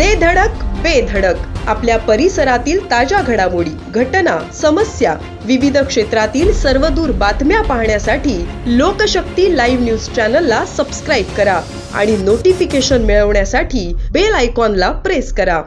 दे धडक बेधडक आपल्या परिसरातील ताज्या घडामोडी घटना समस्या विविध क्षेत्रातील सर्वदूर बातम्या पाहण्यासाठी लोकशक्ती लाईव्ह न्यूज चॅनलला सबस्क्राईब करा आणि नोटिफिकेशन मिळवण्यासाठी बेल आयकॉनला प्रेस करा.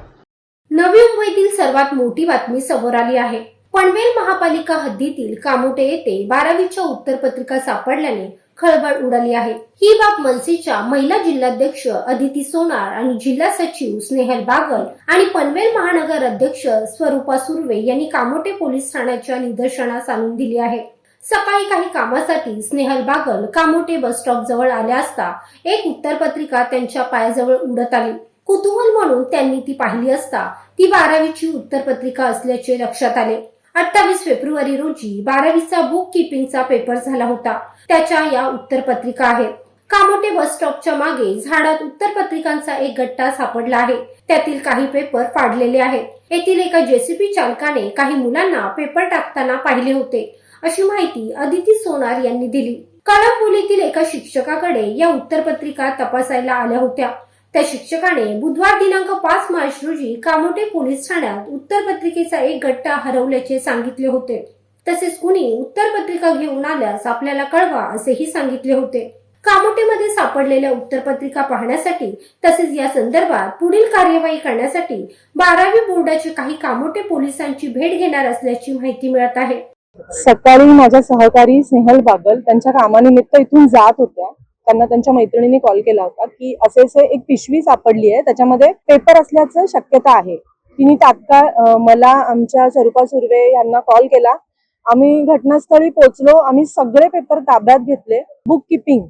नवी मुंबईतील सर्वात मोठी बातमी समोर आली आहे. पनवेल महापालिका हद्दीतील कामोटे येथे बारावीच्या उत्तरपत्रिका सापडल्याने खळबळ उडाली आहे. ही बाब मनसेच्या महिला जिल्हाध्यक्ष अदिती सोनार आणि जिल्हा सचिव स्नेहल बागल आणि पनवेल महानगर अध्यक्ष स्वरूपा सुर्वे यांनी कामोटे पोलीस ठाण्याच्या निदर्शनास आणून दिली आहे. सकाळी काही कामासाठी स्नेहल बागल कामोटे बस स्टॉप जवळ आल्या असता एक उत्तरपत्रिका त्यांच्या पायाजवळ उडत आली. कुतूहल म्हणून त्यांनी ती पाहिली असता ती बारावीची उत्तरपत्रिका असल्याचे लक्षात आले. अठ्ठावीस फेब्रुवारी रोजी बारावीचा बुक किपिंगचा पेपर झाला होता. त्याच्या या उत्तरपत्रिका आहेत. कामोटे बस स्टॉपच्या मागे झाडात उत्तरपत्रिकांचा एक गट्टा सापडला आहे. त्यातील काही पेपर फाडलेले आहेत. येथील एका जेसीबी चालकाने काही मुलांना पेपर टाकताना पाहिले होते. अशी माहिती अदिती सोनार यांनी दिली. कळंबोलीतील एका शिक्षकाकडे या उत्तरपत्रिका तपासायला आल्या होत्या. त्या शिक्षकाने बुधवार दिनांक पाच मार्च रोजी कामोटे पोलीस ठाण्यात उत्तरपत्रिकेचा एक गट्टा हरवल्याचे सांगितले होते. तसेच कुणी उत्तरपत्रिका घेऊन आल्यास आपल्याला कळवा असेही सांगितले होते. कामोटेमध्ये सापडलेल्या उत्तरपत्रिका पाहण्यासाठी तसेच या संदर्भात पुढील कार्यवाही करण्यासाठी बारावी बोर्डाचे काही कामोटे पोलिसांची भेट घेणार असल्याची माहिती मिळत आहे. सकाळी माझ्या सहकारी स्नेहल बागल त्यांच्या कामानिमित्त इथून जात होत्या. त्यांना त्यांच्या मैत्रिणीने कॉल केला होता की असे असे एक पिशवी सापडली आहे त्याच्यामध्ये पेपर असल्याचं शक्यता आहे. तिने तात्काळ मला आमच्या स्वरूपा सुर्वे यांना कॉल केला. आम्ही घटनास्थळी पोहोचलो. आम्ही सगळे पेपर ताब्यात घेतले. बुक किपिंग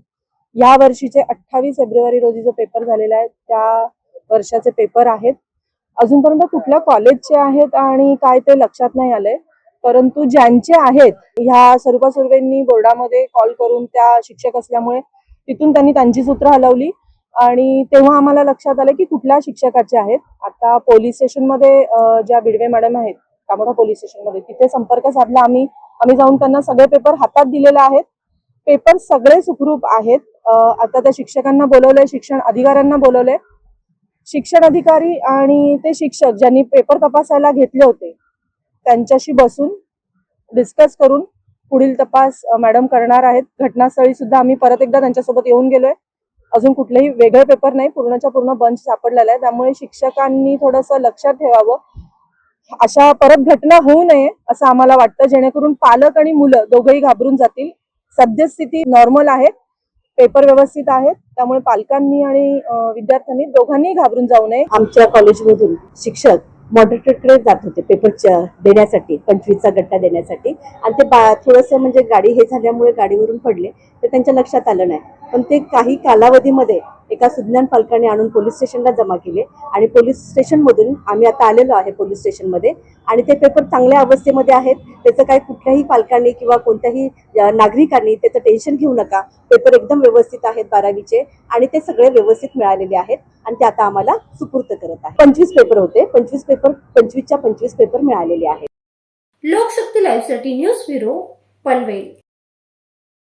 या वर्षीचे अठ्ठावीस फेब्रुवारी रोजी जो पेपर झालेला आहे त्या वर्षाचे पेपर आहेत. अजूनपर्यंत कुठल्या कॉलेजचे आहेत आणि काय ते लक्षात नाही आलंय. परंतु ज्यांचे आहेत ह्या स्वरूपा सुर्वेंनी बोर्डामध्ये कॉल करून त्या शिक्षक असल्यामुळे तिथून त्यांनी त्यांची सूत्र हलवली. आणि तेव्हा आम्हाला लक्षात आलं की कुठल्या शिक्षकाचे आहेत. आता पोलीस स्टेशनमध्ये ज्या बिडवे मॅडम आहेत कामोठा पोलीस स्टेशनमध्ये तिथे संपर्क साधला आम्ही. आम्ही जाऊन त्यांना सगळे पेपर हातात दिलेले आहेत. पेपर सगळे सुखरूप आहेत. आता त्या शिक्षकांना बोलवलंय शिक्षण अधिकाऱ्यांना बोलवलंय. शिक्षण अधिकारी आणि ते शिक्षक ज्यांनी पेपर तपासायला घेतले होते त्यांच्याशी बसून डिस्कस करून पुढील तपास मॅडम करणार आहेत. घटनास्थळी सुद्धा आम्ही परत एकदा त्यांच्यासोबत येऊन गेलोय. अजून कुठलेही वेगळे पेपर नाही. पूर्णच्या पूर्ण बंच सापडलेला आहे. त्यामुळे शिक्षकांनी थोडंसं लक्षात ठेवावं. अशा परत घटना होऊ नये असं आम्हाला वाटतं. जेणेकरून पालक आणि मुलं दोघंही घाबरून जातील. सद्यस्थिती नॉर्मल आहे. पेपर व्यवस्थित आहेत. त्यामुळे पालकांनी आणि विद्यार्थ्यांनी दोघांनी घाबरून जाऊ नये. आमच्या कॉलेजमधून शिक्षक मॉडरेटरकडे जात होते पेपर च- देण्यासाठी पंचवीसचा गट्टा देण्यासाठी. आणि ते बा थोडंसं म्हणजे गाडी हे झाल्यामुळे गाडीवरून पडले तर त्यांच्या लक्षात आलं नाही. पण ते काही कालावधीमध्ये एका सुज्ञान पालकाने आणून पोलीस स्टेशनला जमा केले. आणि पोलीस स्टेशनमधून आम्ही आता आलेलो आहे पोलीस स्टेशनमध्ये. आणि ते पेपर चांगल्या अवस्थेमध्ये आहेत. त्याचं काही कुठल्याही पालकांनी किंवा कोणत्याही नागरिकांनी त्याचं टेन्शन घेऊ नका. पेपर एकदम व्यवस्थित आहेत बारावीचे आणि ते सगळे व्यवस्थित मिळालेले आहेत आणि ते आता आम्हाला सुपूर्त करत आहे. पंचवीस पेपर होते. पंचवीस पेपर पंचवीसच्या पंचवीस पेपर मिळालेले आहेत. लोकशक्ती लाईव्हसाठी न्यूज ब्युरो पनवेल.